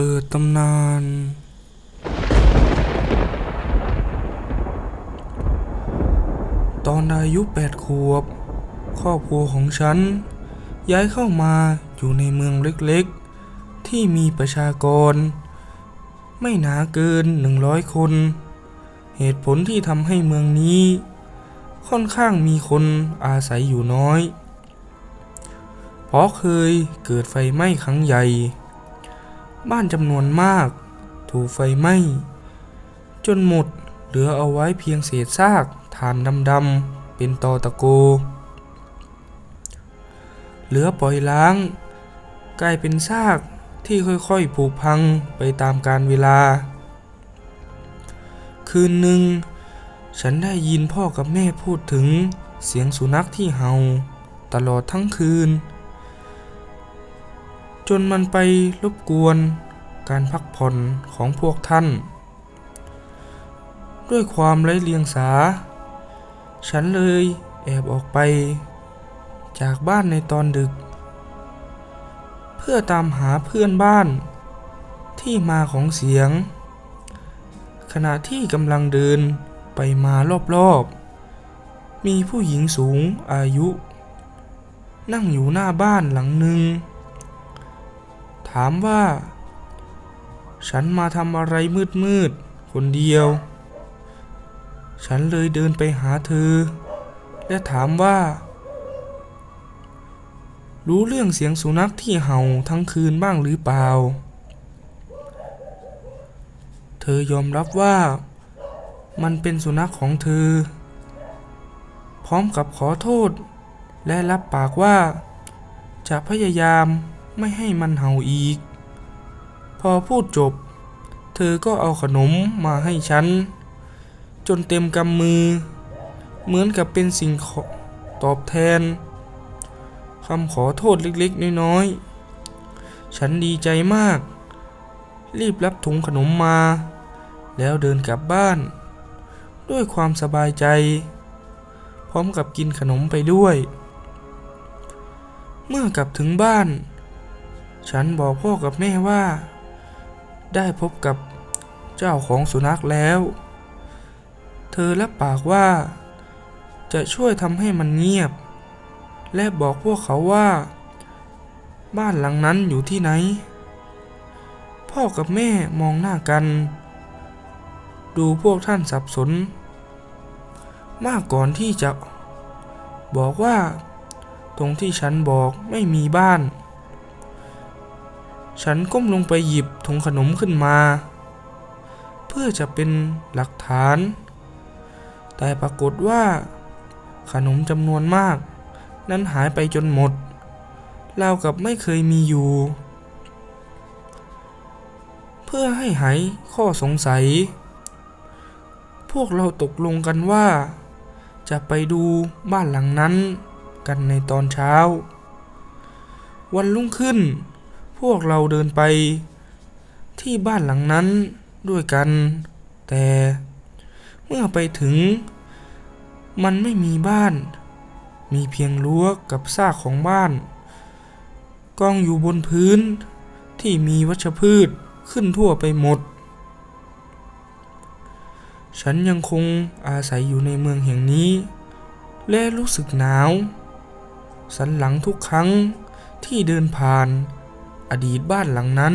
ปิดตำนาน ตอนอายุแปดขวบ ครอบครัวของฉัน ย้ายเข้ามาอยู่ในเมืองเล็กๆ ที่มีประชากร ไม่หนาเกินหนึ่งร้อยคน เหตุผลที่ทำให้เมืองนี้ ค่อนข้างมีคนอาศัยอยู่น้อย เพราะเคยเกิดไฟไหม้ครั้งใหญ่ บ้านจำนวนมาก ถูกไฟไหม้ จนหมดเหลือเอาไว้เพียงเศษซากฐานดำๆเป็นตอตะโก เหลือปล่อยล้าง กลายเป็นซากที่ค่อยๆผุพังไปตามกาลเวลา คืนหนึ่ง ฉันได้ยินพ่อกับแม่พูดถึงเสียงสุนัขที่เห่า ตลอดทั้งคืน จนมันไปรบกวนการพักผ่อนของพวกท่าน ด้วยความไร้เลียงสา ฉันเลยแอบออกไป จากบ้านในตอนดึก เพื่อตามหาเพื่อนบ้านที่มาของเสียง ขณะที่กำลังเดินไปมารอบๆ มีผู้หญิงสูงอายุ นั่งอยู่หน้าบ้านหลังหนึ่งามว่า ฉันมาทำอะไรมืดๆคนเดียว ฉันเลยเดินไปหาเธอ และถามว่า รู้เรื่องเสียงสุนัขที่เห่าทั้งคืนบ้างหรือเปล่า เธอยอมรับว่า มันเป็นสุนัขของเธอ พร้อมกับขอโทษ และรับปากว่าจะพยายาม ไม่ให้มันเห่าอีก พอพูดจบ เธอก็เอาขนมมาให้ฉัน จนเต็มกำมือ เหมือนกับเป็นสิ่งขอตอบแทนคำขอโทษเล็กๆ น้อยๆ ฉันดีใจมาก รีบรับถุงขนมมา แล้วเดินกลับบ้าน ด้วยความสบายใจ พร้อมกับกินขนมไปด้วย เมื่อกลับถึงบ้าน ฉันบอกพ่อกับแม่ว่า ได้พบกับเจ้าของสุนัขแล้ว เธอรับปากว่า จะช่วยทำให้มันเงียบ และบอกพวกเขาว่า บ้านหลังนั้นอยู่ที่ไหน พ่อกับแม่มองหน้ากัน ดูพวกท่านสับสน มากก่อนที่จะ บอกว่า ตรงที่ฉันบอกไม่มีบ้าน ฉันก้มลงไปหยิบถุงขนมขึ้นมา เพื่อจะเป็นหลักฐาน แต่ปรากฏว่า ขนมจำนวนมาก นั้นหายไปจนหมดราวกับไม่เคยมีอยู่ เพื่อให้หายข้อสงสัย พวกเราตกลงกันว่า จะไปดูบ้านหลังนั้นกันในตอนเช้า วันรุ่งขึ้น พวกเราเดินไป ที่บ้านหลังนั้นด้วยกัน แต่เมื่อไปถึง มันไม่มีบ้าน มีเพียงรั้วกับซากของบ้าน กองอยู่บนพื้นที่มีวัชพืชขึ้นทั่วไปหมด ฉันยังคงอาศัยอยู่ในเมืองแห่งนี้ และรู้สึกหนาว สันหลังทุกครั้งที่เดินผ่าน อดีตบ้านหลังนั้น